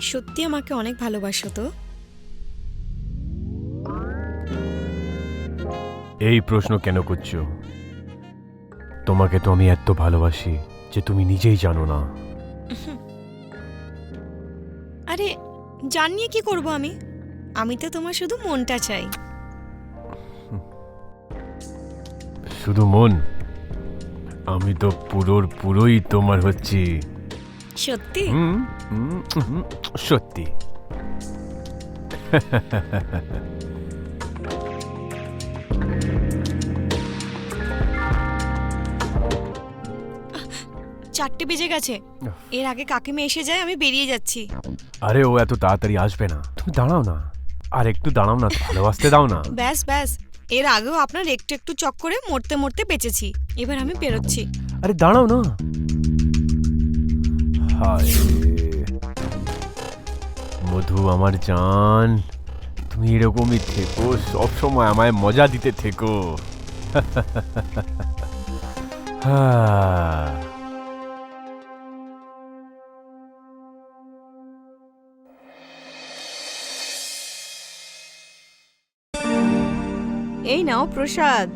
তুমি সত্যি আমাকে অনেক ভালোবাসো তো। এই প্রশ্ন কেন করছ? তোমাকে তো আমি এত ভালোবাসি যে তুমি নিজেই জানো না। আরে জানিয়ে কি করব আমি? আমি তো তোমার শুধু মনটা চাই। শুধু মন? আমি তো পুরোর পুরোই তোমার হচ্ছি। সত্যি? সত্যি। চারটে বেজে গেছে। এর আগে কাকিমা এসে যায় আমি বেরিয়ে যাচ্ছি। আরে ও এত তাড়াতাড়ি আসবে না। তুমি দাঁড়াও না। আর একটু দাঁড়াও না ভালোবাসতে দাও না। ব্যাস ব্যাস। এর আগেও আপনার একটু একটু চক্করে মরতে মরতে বেঁচেছি। এবার আমি বেরোচ্ছি আরে দাঁড়াও না। হায় মধু আমার জান। তুমি এরকমই থেকো সব সময় আমায় মজা দিতে থেকো। হ্যাঁ এই নাও প্রসাদ।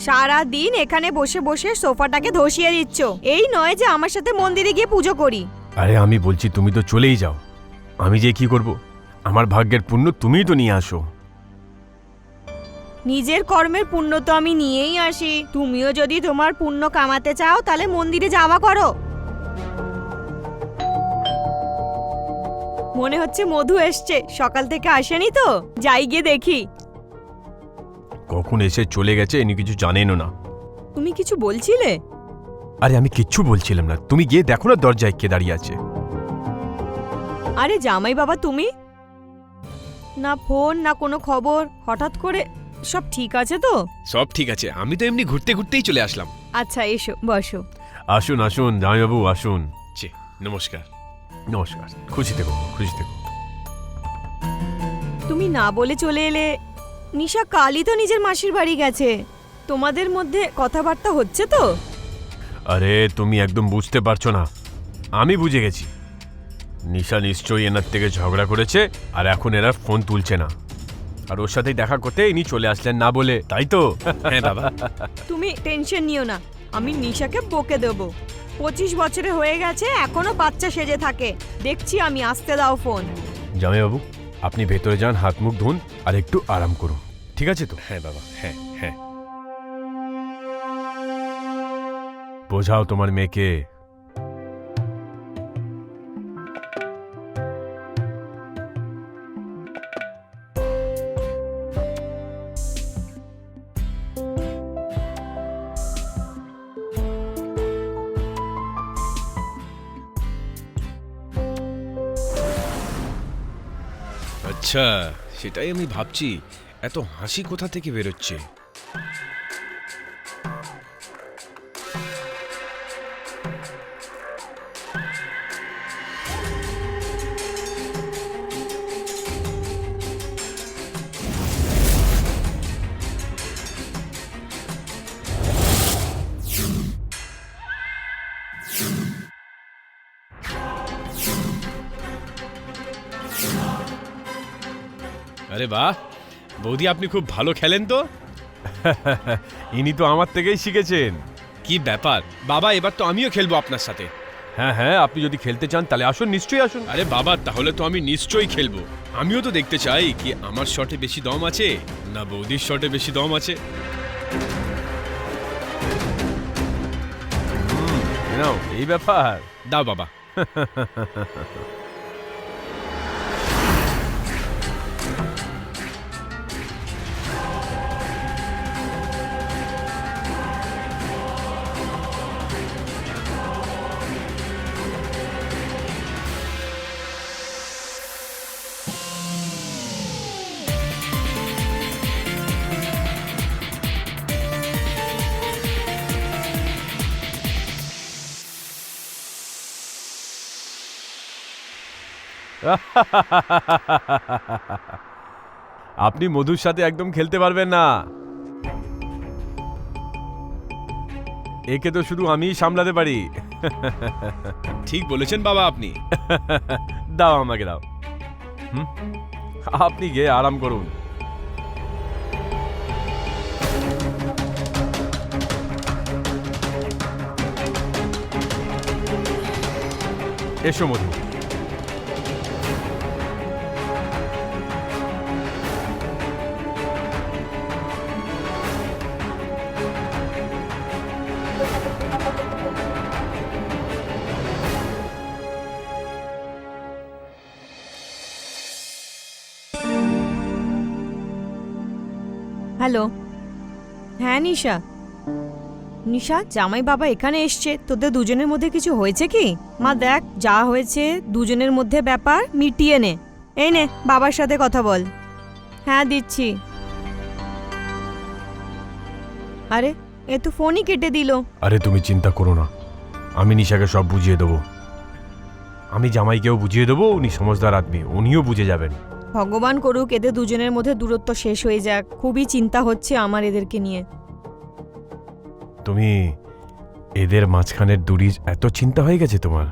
সারা দিন এখানে বসে বসে সোফাটাকে ধসিয়ে দিচ্ছ। এই নয় যে আমার সাথে মন্দিরে গিয়ে পুজো করি। আরে আমি বলছি তুমি তো চলেই যাও। আমি যে কি করব? আমার ভাগ্যের পুণ্য তুমিই তো নিয়ে আসো। নিজের কর্মের পুণ্য তো আমি নিয়েই আসি। তুমিও যদি তোমার পুণ্য কামাতে চাও তাহলে মন্দিরে যাওয়া করো। মনে হচ্ছে মধু এসছে। সকাল থেকে আসেনি তো? যাই গিয়ে দেখি। কখন এসে চলে গেছে ইনি কিছু জানেনও না। তুমি কিছু বলছিলে? আরে আমি কিচ্ছু বলছিলাম না। তুমি গিয়ে দেখো না দরজায় কে দাঁড়িয়ে আছে। আরে জামাই বাবা তুমি? না ফোন না কোনো খবর হঠাৎ করে সব ঠিক আছে তো? সব ঠিক আছে আমি তো এমনি ঘুরতে ঘুরতেই চলে আসলাম। আচ্ছা এসো বসো। আসুন আসুন জামাইবাবু আসুন। জি নমস্কার। নমস্কার খুশি থেকো খুশি থেকো। তুমি না বলে চলে এলে নিশা কালই তো নিজের মাসির বাড়ি গেছে। তোমাদের মধ্যে কথাবার্তা হচ্ছে তো? আরে তুমি একদম বুঝতে পারছ না। আমি বুঝে গেছি। নিশা নিশ্চয়ই এনার থেকে ঝগড়া করেছে আর এখন এরা ফোন তুলছে না। আর ওর সাথেই দেখা করতে ইনি চলে আসলেন না বলে তাই তো? হ্যাঁ বাবা। তুমি টেনশন নিও না আমি নিশাকে বকে দেব। পঁচিশ বছরে হয়ে গেছে এখনও বাচ্চা সেজে থাকে। দেখছি আমি আসতে দাও ফোন। জামাইবাবু আপনি ভেতরে যান হাত মুখ ধুন আর একটু আরাম করুন। ঠিক আছে তো? হ্যাঁ বাবা হ্যাঁ হ্যাঁ। বোঝাও তোমার মেয়েকে আচ্ছা সেটাই আমি ভাবছি। এত হাসি কোথা থেকে বেরোচ্ছে? আরে বাহ বৌদি আপনি খুব ভালো খেলেন তো। ইনি তো আমার থেকেই শিখেছেন। কি ব্যাপার বাবা এবার তো আমিও খেলব আপনার সাথে। হ্যাঁ হ্যাঁ আপনি যদি খেলতে চান তাহলে আসুন নিশ্চয়ই আসুন। আরে বাবা তাহলে তো আমি নিশ্চয়ই খেলব। আমিও তো দেখতে চাই কি আমার শটে বেশি দম আছে না বৌদির শটে বেশি দম আছে। নাও এই ব্যাপার। দাও বাবা। আপনি মধুর সাথে একদম খেলতে পারবেন না। একে তো শুধু আমিই সামলাতে পারি। ঠিক বলেছেন বাবা আপনি। দাও আমাকে দাও। হুম? আপনি গিয়ে আরাম করুন। এসো মধু। হ্যালো। হ্যাঁ নিশা। নিশা, জামাই বাবা এখানে এসছে। তোদের দুজনের মধ্যে কিছু হয়েছে কি? মা, দেখ, যা হয়েছে, দুজনের মধ্যে ব্যাপার মিটিয়ে নে। এই নে, বাবার সাথে কথা বল। হ্যাঁ দিচ্ছি। আরে, এ তো ফোনই কেটে দিল। আরে, তুমি চিন্তা করো না। আমি নিশাকে সব বুঝিয়ে দেবো। আমি জামাইকেও বুঝিয়ে দেবো, উনি সমজদার আদমি, উনিও বুঝে যাবেন। ভগবান করুক এদের দুজনের মধ্যে দূরত্ব শেষ হয়ে যাক। খুবই চিন্তা হচ্ছে আমার এদেরকে নিয়ে। তুমি এদের মাঝখানের দূরির এত চিন্তা হয়ে গেছে তোমার?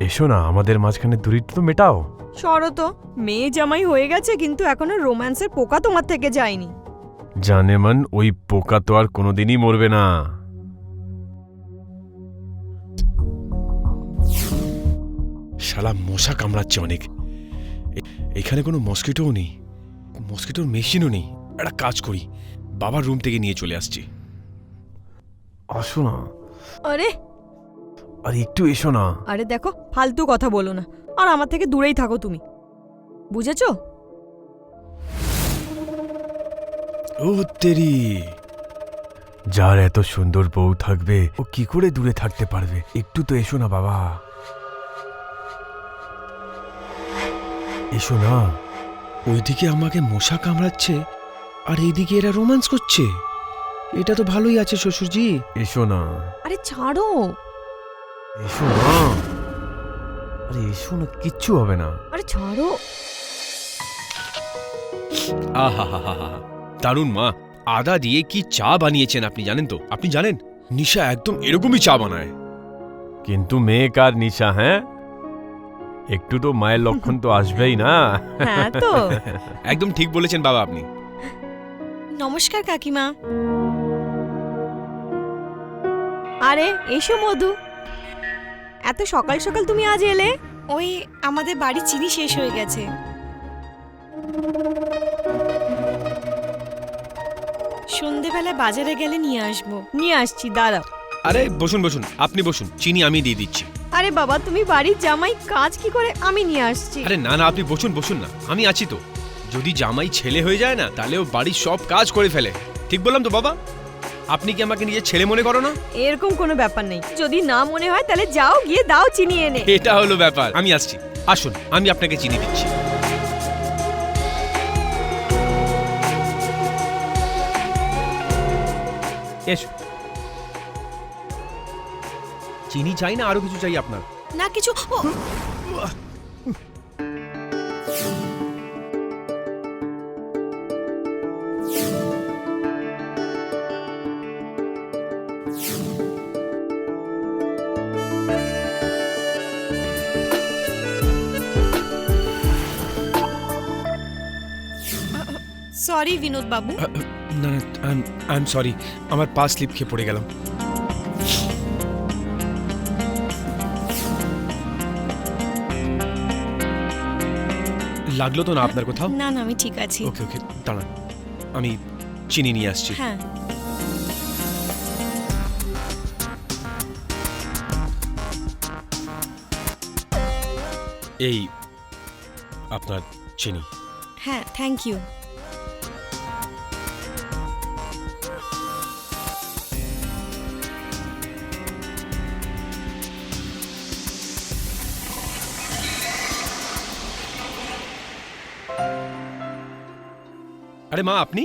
এসো না আমাদের মাঝখানের দূরিটা তো মেটাও। সরো তো মেয়ে জামাই হয়ে গেছে কিন্তু এখনও রোম্যান্সের পোকা তোমার থেকে যায়নি। জানে মান ওই পোকা তো আর কোনোদিনই মরবে না। শালা মশা কামড়াচ্ছে অনেক। এখানে কোনো মস্কিটোও নেই। মস্কিটোর মেশিনও নেই। একটা কাজ করি। বাবার রুম থেকে নিয়ে চলে আসছি। আসো না আরে। আর একটু এসো না। আরে দেখো ফালতু কথা বলো না। আর আমার থেকে দূরেই থাকো তুমি। বুঝেছ? ও তেরি। যার এত সুন্দর বউ থাকবে ও কি করে দূরে থাকতে পারবে? একটু তো এসো না বাবা। এসো না। ওইদিকে আমাকে মশা কামড়াচ্ছে আর এইদিকে এরা রোম্যান্স করছে। এটা তো ভালোই আছে শ্বশুরজি। এসো না। আরে ছাড়ো। এসো না। আরে এসো না কিচ্ছু হবে না। আরে ছাড়ো। আহা হা হা হা দারুণ মা আদা দিয়ে কি চা বানিয়েছেন আপনি জানেন তো? আপনি জানেন? নিশা একদম এরকমই চা বানায়। কিন্তু মেয়ে কার নিশা হ্যাঁ? একটু তো মায়ের লক্ষণ তো আসবেই না। হ্যাঁ তো। একদম ঠিক বলেছেন বাবা আপনি। নমস্কার কাকিমা। আরে এসো মধু। এত সকাল সকাল তুমি আজ এলে? ওই আমাদের বাড়ি চিনি শেষ হয়ে গেছে। সন্ধেবেলা বাজারে গেলে নিয়ে আসব। নিয়ে আসছি দাঁড়াও। আরে বসুন বসুন। আপনি বসুন চিনি আমি দিয়ে দিচ্ছি। আরে বাবা তুমি বাড়ির জামাই কাজ কি করে আমি নিয়ে আসছি? আরে না না আপনি বসুন বসুন না আমি আছি তো। যদি জামাই ছেলে হয়ে যায় না তাহলে ও বাড়ির সব কাজ করে ফেলে। ঠিক বললাম তো বাবা? আপনি কি আমাকে নিজের ছেলে মনে করো না? এরকম কোনো ব্যাপার নেই। যদি না মনে হয় তাহলে যাও গিয়ে দাও চিনি এনে। এটা হলো ব্যাপার। আমি আসছি। আসুন আমি আপনাকে চিনি দিচ্ছি। এসো। চিনি চাই না আরও কিছু চাই আপনার? না কিছু সরি বিনোদ বাবু না না আই এম সরি আমার পা স্লিপ খেয়ে পড়ে গেলাম। লাগল তো না আপনার কোথাও? না না আমি ঠিক আছি। ওকে ওকে দাঁড়ান। আমি চিনি নিয়ে আসছি। হ্যাঁ। এই আপনার চিনি। হ্যাঁ থ্যাংক ইউ আরে মা আপনি?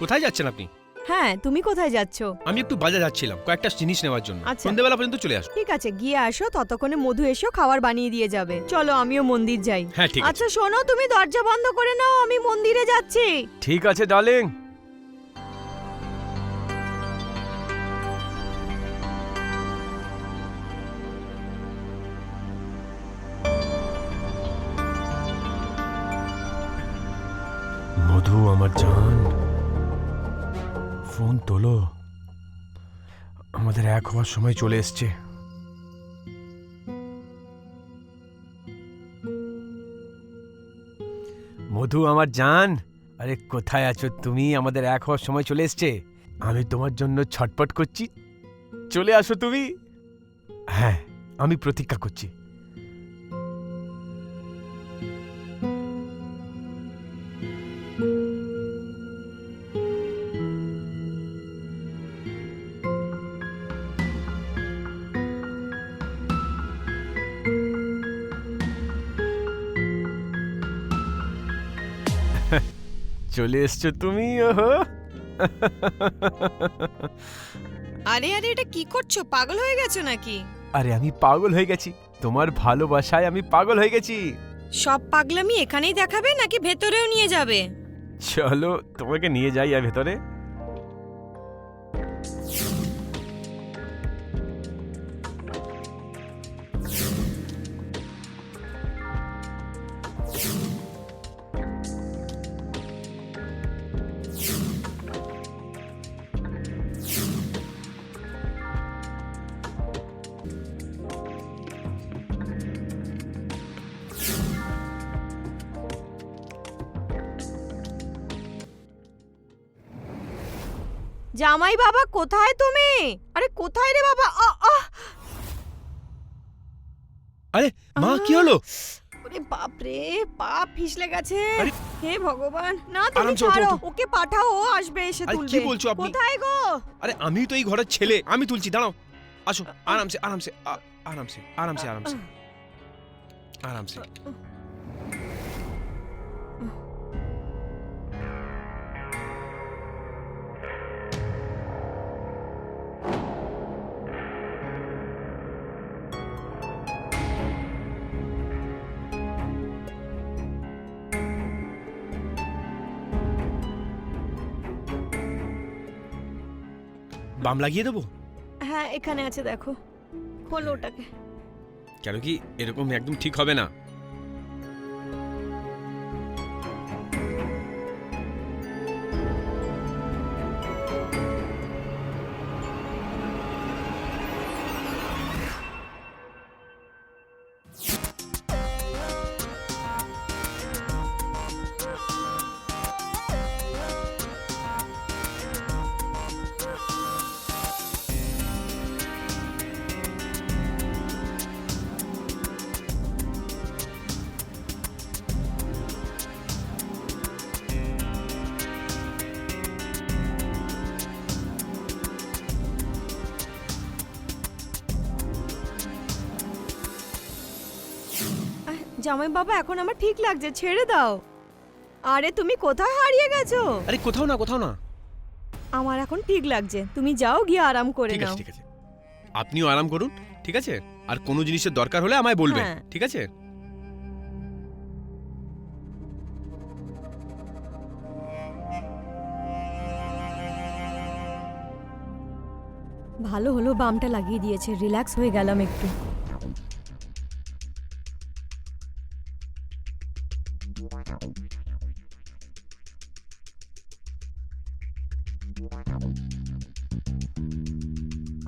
কোথায় যাচ্ছেন আপনি? হ্যাঁ তুমি কোথায় যাচ্ছ? আমি একটু বাজার যাচ্ছিলাম কয়েকটা জিনিস নেওয়ার জন্য। আচ্ছা। সন্ধ্যেবেলা পর্যন্ত চলে আসো ঠিক আছে গিয়ে আসো ততক্ষণে মধু এসো খাবার বানিয়ে দিয়ে যাবে। চলো আমিও মন্দির যাই। হ্যাঁ ঠিক আছে। আচ্ছা শোনো তুমি দরজা বন্ধ করে নাও আমি মন্দিরে যাচ্ছি। ঠিক আছে ডার্লিং মধু আমার জান। ফোন তোলো। আমাদের এক হওয়ার সময় চলে এসছে। মধু আমার জান। আরে, কোথায় আছো তুমি? আমাদের এক হওয়ার সময় চলে এসছে। আমি তোমার জন্য ছটপট করছি। চলে আসো তুমি। হ্যাঁ আমি প্রতীক্ষা করছি। চলে এসছো তুমি ওহো। আরে আরে এটা কি করছ? পাগল হয়ে গেছো নাকি? আরে আমি পাগল হয়ে গেছি। তোমার ভালোবাসায় আমি পাগল হয়ে গেছি। সব পাগলামি এখানেই দেখাবে নাকি ভেতরেও নিয়ে যাবে? চলো তোমাকে নিয়ে যাই আর ভেতরে। জামাই বাবা কোথায় তুমি? আরে কোথায় রে বাবা? আ, আহ! আরে মা কি হলো? ওরে বাপ রে পা ফিসলে গেছে। আরে! হে ভগবান। না তুমি আরামসে ওঠো, ছাড়ো। ওঠো। ওকে পাঠাও ও আসবে এসে আরে, কি তুলবে। বলছো আপনি? কোথায় গো? আরে আমি তো এই ঘরের ছেলে আমি তুলছি দাঁড়াও। আসো আরামসে আরামসে আ- আরামসে আরামসে আরামসে। আরামসে। বাম লাগিয়ে দেবো? হ্যাঁ এখানে আছে দেখো। খোলো ওটাকে। কেন কি এরকম একদম ঠিক হবে না? জামাই বাবা এখন আমার ঠিক লাগছে ছেড়ে দাও। আরে তুমি কোথায় হারিয়ে গেছো? আরে কোথাও না কোথাও না। আমার এখন ঠিক লাগছে তুমি যাও গিয়ে আরাম করে ঠিক নাও। আছে ঠিক আছে। আপনিও আরাম করুন ঠিক আছে? আর কোনো জিনিসের দরকার হলে আমায় বলবেন হ্যাঁ। ঠিক আছে? ভালো হলো বামটা লাগিয়ে দিয়েছে রিল্যাক্স হয়ে গেলাম একটু।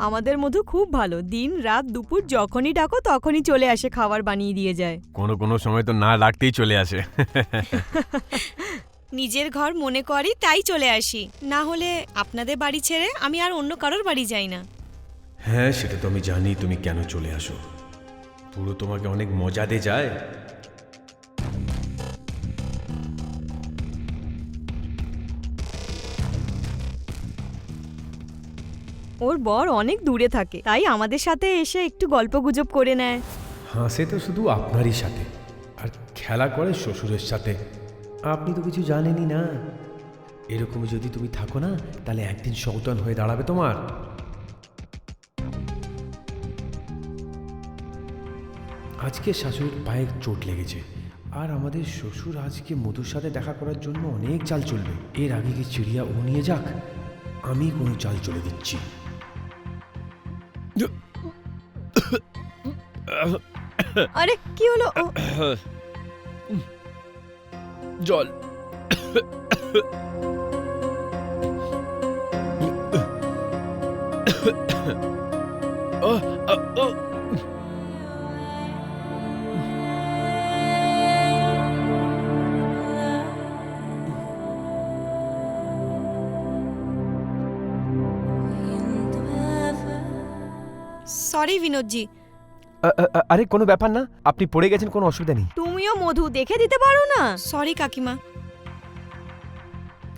আমাদের মধু খুব ভালো। দিন রাত দুপুর যখনই ডাকো তখনই চলে আসে খাবার বানিয়ে দিয়ে যায়। কোনো কোনো সময় তো না ডাকতেই চলে আসে। নিজের ঘর মনে করি তাই চলে আসি। না হলে আপনাদের বাড়ি ছেড়ে আমি আর অন্য কারোর বাড়ি যাই না। হ্যাঁ সেটা তো আমি জানি তুমি কেন চলে আসো? পুরো তোমাকে অনেক মজা দে যায়। ওর বর অনেক দূরে থাকে, তাই আমাদের সাথে এসে একটু গল্প গুজব করে নেয়। হাসে তো শুধু আপনারই সাথে, আর খেলা করে শ্বশুরের সাথে। আপনি তো কিছু জানেনই না। এরকম যদি তুমি থাকো না, তাহলে একদিন সৌতন হয়ে দাঁড়াবে তোমার। আজকে শাশুড়ির পায়ে চোট লেগেছে, আর আমাদের শ্বশুর আজকে মধুর সাথে দেখা করার জন্য অনেক চাল চলবে। এর আগে কি চিড়িয়া ও নিয়ে যাক? আমি কোনো চাল চলে দিচ্ছি। আরে কি হলো ও জল সরি বিনোদজি। আরে কোনো ব্যাপার না আপনি পড়ে গেছেন কোনো অসুবিধা নেই। তুমিও মধু দেখে দিতে পারো না? সরি কাকিমা।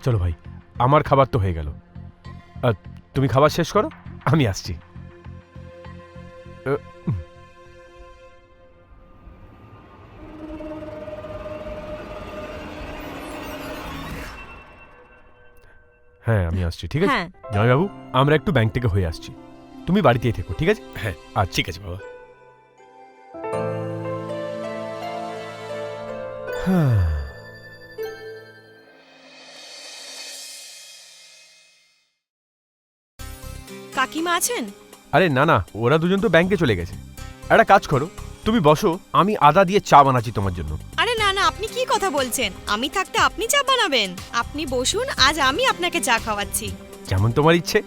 চলো ভাই আমার খাবার তো হয়ে গেল। তুমি খাবার শেষ করো আমি আসছি। আহ, উম। হ্যাঁ আমি আসছি ঠিক আছে? হ্যাঁ। জামাইবাবু আমরা একটু ব্যাংক থেকে হয়ে আসছি। তুমি বাড়িতেই থেকো ঠিক আছে? হ্যাঁ আচ্ছা। ঠিক আছে বাবা। হ্যাঁ। কাকিমা আছেন? আরে না না ওরা দুজন তো ব্যাংকে চলে গেছে। একটা কাজ করো তুমি বসো আমি আদা দিয়ে চা বানাচ্ছি তোমার জন্য। আরে না না আপনি কি কথা বলছেন? আমি থাকতে আপনি চা বানাবেন। আপনি বসুন আজ আমি আপনাকে চা খাওয়াচ্ছি। যেমন তোমার ইচ্ছে।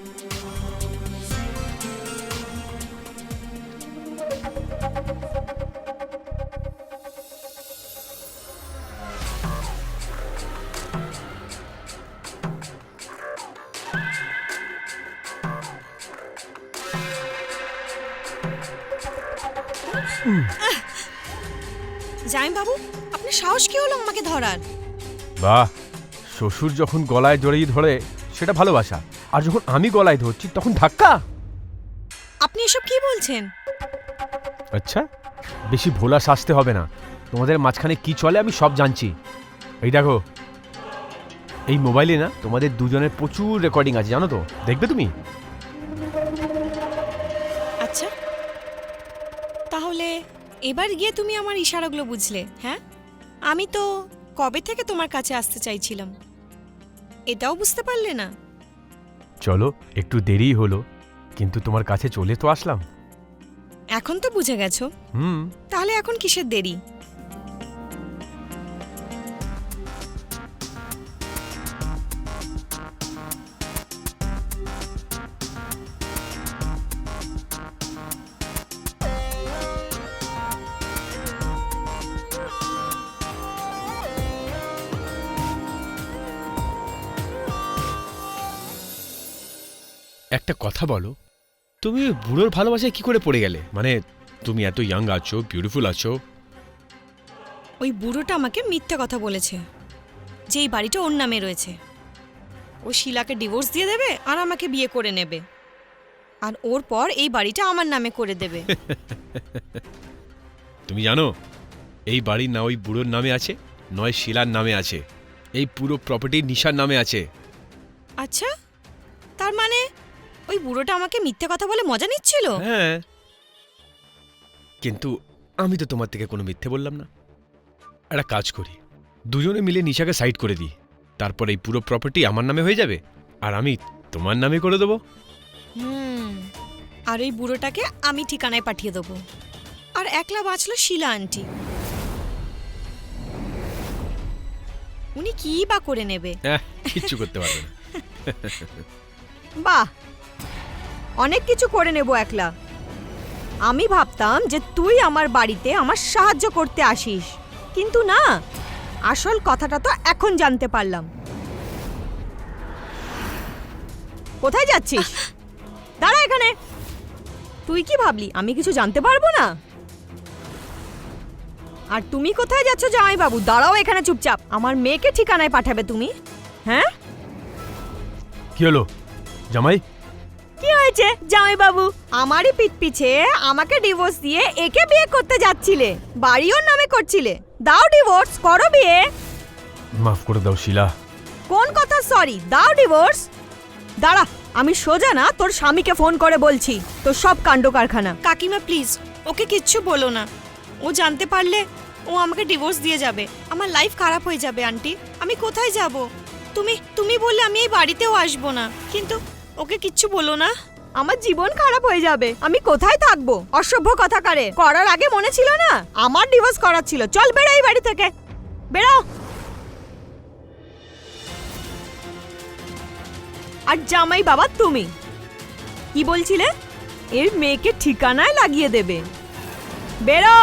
জাইম বাবু আপনার সাহস কি হলো আমাকে ধরার? বাহ শ্বশুর যখন গলায় জড়িয়ে ধরে সেটা ভালোবাসা। আর যখন আমি গলায় ধরছি তখন ধাক্কা? আপনি এসব কি বলছেন? আচ্ছা বেশি ভোলা সাজতে হবে না। তোমাদের মাঝখানে কি চলে আমি সব জানছি। এই দেখো এই মোবাইলে না তোমাদের দুজনের প্রচুর রেকর্ডিং আছে জানো তো? দেখবে তুমি? এবার গিয়ে তুমি আমার ইশারাগুলো বুঝলে হ্যাঁ? আমি তো কবে থেকে তোমার কাছে আসতে চাইছিলাম? এটাও বুঝতে পারলে না। চলো একটু দেরি হলো কিন্তু তোমার কাছে চলে তো আসলাম। এখন তো বুঝে গেছো। হুম। তাহলে এখন কিসের দেরি? কথা বলো। তুমি বুড়োর ভালোবাসায় কি করে পড়ে গেলে? মানে তুমি এত ইয়াং আছো বিউটিফুল আছো। ওই বুড়োটা আমাকে মিথ্যে কথা বলেছে যে এই বাড়িটা ওর নামে রয়েছে। ও শিলাকে ডিভোর্স দিয়ে দেবে আর আমাকে বিয়ে করে নেবে। আর ওর পর এই বাড়িটা আমার নামে করে দেবে। তুমি জানো এই বাড়ির না ওই বুড়োর নামে আছে নয় শিলার নামে আছে। এই পুরো প্রপার্টি নিশার নামে আছে। আচ্ছা তার মানে ওই বুড়োটা আমাকে মিথ্যে কথা বলে মজা নিচ্ছিল? হ্যাঁ। কিন্তু আমি তো তোমার থেকে কোনো মিথ্যে বললাম না। একটা কাজ করি দুজনে মিলে নিশাকে সাইড করে দিই। তারপর এই পুরো প্রপার্টি আমার নামে হয়ে যাবে আর আমি তোমার নামে করে দেবো। হুম আর এই বুড়োটাকে আমি ঠিকানায় পাঠিয়ে দেবো। আর একলা বাঁচলো শিলা আন্টি। উনি কি বা করে নেবে? হ্যাঁ কিচ্ছু করতে পারবে না। বাহ অনেক কিছু করে নেব একলা। আমি ভাবতাম যে তুই আমার বাড়িতে আমার সাহায্য করতে আসিস। কিন্তু না আসল কথাটা তো এখন জানতে পারলাম। কোথায় যাচ্ছিস? দাঁড়া এখানে। তুই কি ভাবলি আমি কিছু জানতে পারব না? আর তুমি কোথায় যাচ্ছ জামাই বাবু দাঁড়াও এখানে চুপচাপ। আমার মেয়েকে ঠিকানায় পাঠাবে তুমি। হ্যাঁ? কি হলো? জামাই? কি হয়েছে জামাই বাবু আমারই পিঠ পিছে আমাকে ডিভোর্স দিয়ে একে বিয়ে করতে যাচ্ছিলে বাড়িও নামে করছিলে। দাও ডিভোর্স করো বিয়ে। মাফ করে দাও শিলা। কোন কথা? সরি দাও ডিভোর্স দাঁড়া আমি সোজা না তোর স্বামীকে ফোন করে বলছি। তোর সব কাণ্ড কারখানা। কাকিমা প্লিজ ওকে কিচ্ছু বলো না। ও জানতে পারলে ও আমাকে ডিভোর্স দিয়ে যাবে। আমার লাইফ খারাপ হয়ে যাবে আন্টি আমি কোথায় যাব? তুমি তুমি বললে আমি এই বাড়িতেও আসব না। কিন্তু ওকে কিচ্ছু বলো না। আমার জীবন খারাপ হয়ে যাবে। আমি কোথায় থাকব? অসভ্য কথা কারে করার আগে মনে ছিল না? আমার ডিভোর্স করার ছিল। চল বেরো এই বাড়ি থেকে। বেরো আর জামাই বাবা তুমি? কি বলছিলে? এর মেয়েকে ঠিকানায় লাগিয়ে দেবে। বেরো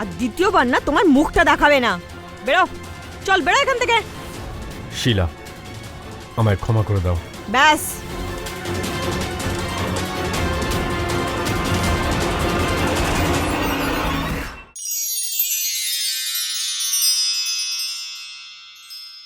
আর দ্বিতীয়বার না তোমার মুখটা দেখাবে না। বেরো চল বেরো এখান থেকে। শিলা আমায় ক্ষমা করে দাও। ব্যাস